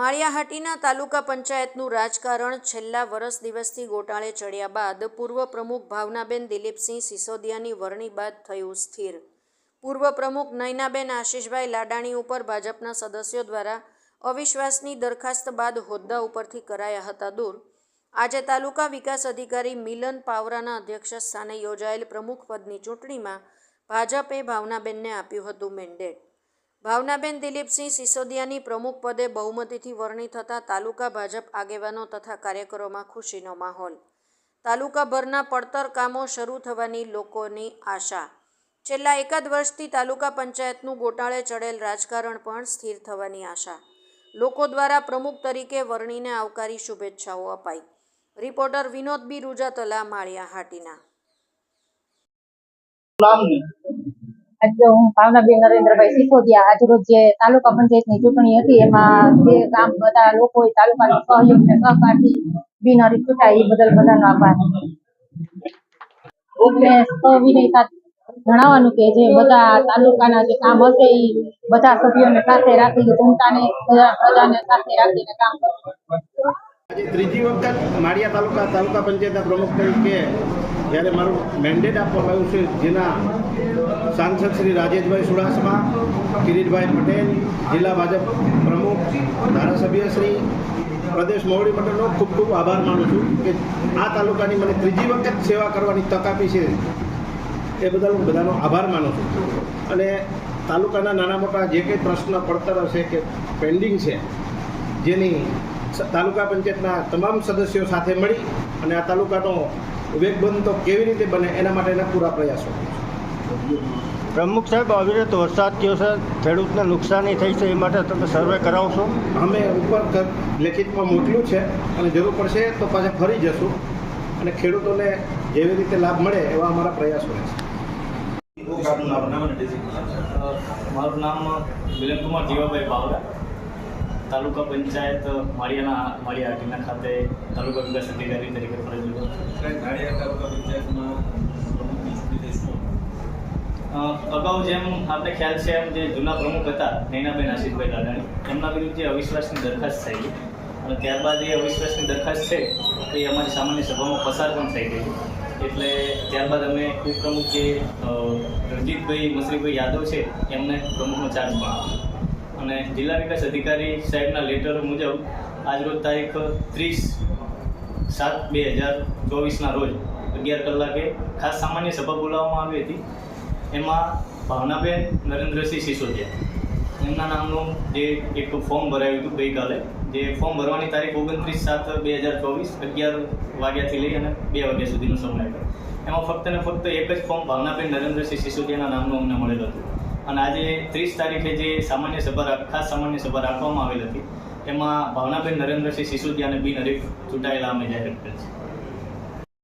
માળિયાહાટીના તાલુકા પંચાયતનું રાજકારણ છેલ્લા વરસ દિવસથી ગોટાળે ચડ્યા બાદ પૂર્વ પ્રમુખ ભાવનાબેન દિલીપસિંહ સિસોદિયાની વરણી બાદ થયું સ્થિર. પૂર્વ પ્રમુખ નયનાબેન આશીષભાઈ લાડાણી ઉપર ભાજપના સદસ્યો દ્વારા અવિશ્વાસની દરખાસ્ત બાદ હોદ્દા ઉપરથી કરાયા હતા દૂર. આજે તાલુકા વિકાસ અધિકારી મિલન પાવરાના અધ્યક્ષ સ્થાને યોજાયેલ પ્રમુખ પદની ચૂંટણીમાં ભાજપે ભાવનાબેનને આપ્યું હતું મેન્ડેટ. ભાવનાબેન દિલીપસિંહ સિસોદિયાની પ્રમુખ પદે બહુમતીથી વરણી થતા તાલુકા ભાજપ આગેવાનો તથા કાર્યકરોમાં ખુશીનો માહોલ. તાલુકાભરના પડતર કામો શરૂ થવાની લોકોની આશા. છેલ્લા એકાદ વર્ષથી તાલુકા પંચાયતનું ગોટાળે ચડેલ રાજકારણ પણ સ્થિર થવાની આશા. લોકો દ્વારા પ્રમુખ તરીકે વરણીને આવકારી શુભેચ્છાઓ અપાઈ. Reporter Vinod B Rujatala, Maliya Hatina. આજે હું ભાવનાબેન નરેન્દ્રભાઈ સિસોદિયા આજરોજ જે તાલુકા પંચાયતની ચૂંટણી હતી, એમાં જે કામ બધા લોકો તાલુકાનો સહયોગ ને સહકારથી બિનહરી ચૂંટાય એ બદલ બધાનો આભાર. જણાવવાનું કે જે બધા તાલુકાના જે કામ હશે, એ બધા સભ્યોને સાથે રાખી જનતાને પ્રજા- પ્રજાને સાથે રાખીને કામ કરવું. આજે ત્રીજી વખત માળિયા તાલુકા તાલુકા પંચાયતના પ્રમુખ તરીકે જ્યારે મારું મેન્ડેટ આપવામાં આવ્યું છે, જેના સાંસદ શ્રી રાજેશભાઈ સુડાસમા, કિરીટભાઈ પટેલ, જિલ્લા ભાજપ પ્રમુખ, ધારાસભ્ય શ્રી પ્રદેશ મોવડી પટેલનો ખૂબ ખૂબ આભાર માનું છું કે આ તાલુકાની મને ત્રીજી વખત સેવા કરવાની તક આપી છે. એ બદલ હું બધાનો આભાર માનું છું. અને તાલુકાના નાના મોટા જે કંઈ પ્રશ્ન, પડતર હશે કે પેન્ડિંગ છે, જેની તાલુકા પંચાયતના તમામ સદસ્યો સાથે મળી અને આ તાલુકાનો વેગબંધ તો કેવી રીતે બને એના માટેના પૂરા પ્રયાસો. પ્રમુખ સાહેબ અવિરત વરસાદ થયો છે ખેડૂતને નુકસાની થઈ છે એ માટે તમે સર્વે કરાવશો? અમે ઉપર લેખિતમાં મોકલ્યું છે અને જરૂર પડશે તો પાછા ફરી જશું અને ખેડૂતોને જેવી રીતે લાભ મળે એવા અમારા પ્રયાસો રહેશે મારું નામ મિલનકુમાર જીવાભાઈ બાવરા તાલુકા પંચાયત માળિયાના માળિયા હાટીના ખાતે તાલુકા વિકાસ અધિકારી તરીકે ફરજ બજાવું અગાઉ જેમ આપણે ખ્યાલ છે એમ જે જૂના પ્રમુખ હતા નૈનાબેન આશીષભાઈ લાડાણી એમના વિરુદ્ધ જે અવિશ્વાસની દરખાસ્ત થઈ અને ત્યારબાદ એ અવિશ્વાસની દરખાસ્ત છે એ અમારી સામાન્ય સભામાં પસાર પણ થઈ ગઈ. એટલે ત્યારબાદ અમે ઉપપ્રમુખ જે રણજીતભાઈ મસરીભાઈ યાદવ છે એમને પ્રમુખનો ચાર્જ પણ આપ્યો. અને જિલ્લા વિકાસ અધિકારી સાહેબના લેટર મુજબ આજરોજ તારીખ ત્રીસ સાત બે હજાર ચોવીસના રોજ અગિયાર કલાકે ખાસ સામાન્ય સભા બોલાવવામાં આવી હતી. એમાં ભાવનાબેન નરેન્દ્રસિંહ સિસોદિયા. એમના નામનું જે એક ફોર્મ ભરાયું હતું ગઈકાલે, જે ફોર્મ ભરવાની તારીખ ઓગણત્રીસ સાત બે હજાર ચોવીસ અગિયાર વાગ્યાથી લઈ અને બે વાગ્યા સુધીનો સમય હતો. એમાં ફક્ત ને ફક્ત એક જ ફોર્મ ભાવનાબેન નરેન્દ્રસિંહ સિસોદિયાના નામનું અમને મળેલું હતું. અને આજે ત્રીસ તારીખે જે સામાન્ય સભા ખાસ સામાન્ય સભા રાખવામાં આવેલ હતી, એમાં ભાવનાબેન નરેન્દ્રસિંહ બીન હરીફ ચૂંટાયેલા અમે જાહેર કરેલ છે.